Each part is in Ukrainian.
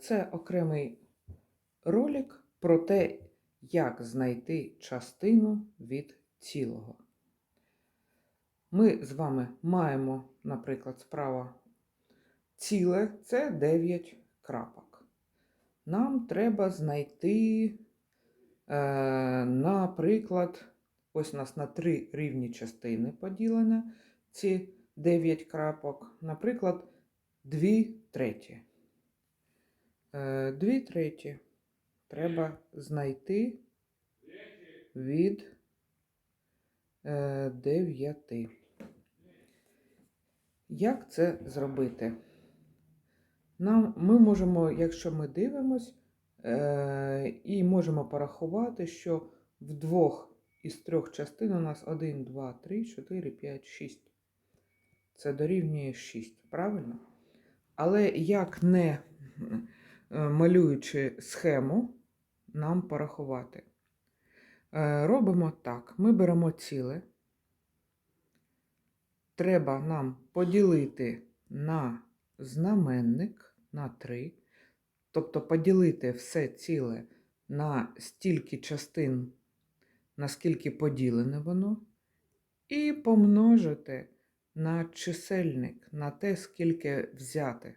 Це окремий ролик про те, як знайти частину від цілого. Ми з вами маємо, наприклад, справа ціле це 9 крапок. Нам треба знайти, е, наприклад, ось у нас на три рівні частини поділено ці 9 крапок, наприклад, 2 треті. Е, Дві треті треба знайти від е, дев'яти. Як це зробити? Нам, ми можемо, якщо ми дивимось, е, і можемо порахувати, що в двох із трьох частин у нас 1, 2, 3, 4, 5, 6. Це дорівнює 6, правильно? Але як не малюючи схему, нам порахувати. Е, Робимо так: ми беремо ціле. Треба нам поділити на знаменник на 3, тобто поділити все ціле на стільки частин, наскільки поділене воно, і помножити на чисельник, на те, скільки взяти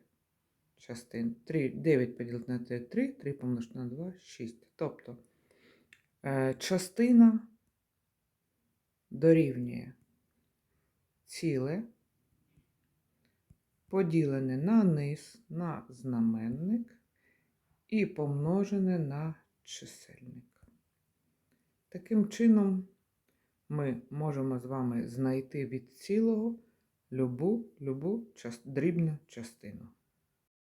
частин. 3, 9 поділити на 3, 3, 3 помножити на 2, 6. Тобто е, частина дорівнює ціле, поділене на низ, на знаменник і помножене на чисельник. Таким чином, ми можемо з вами знайти від цілого любу, любу час- дрібну частину.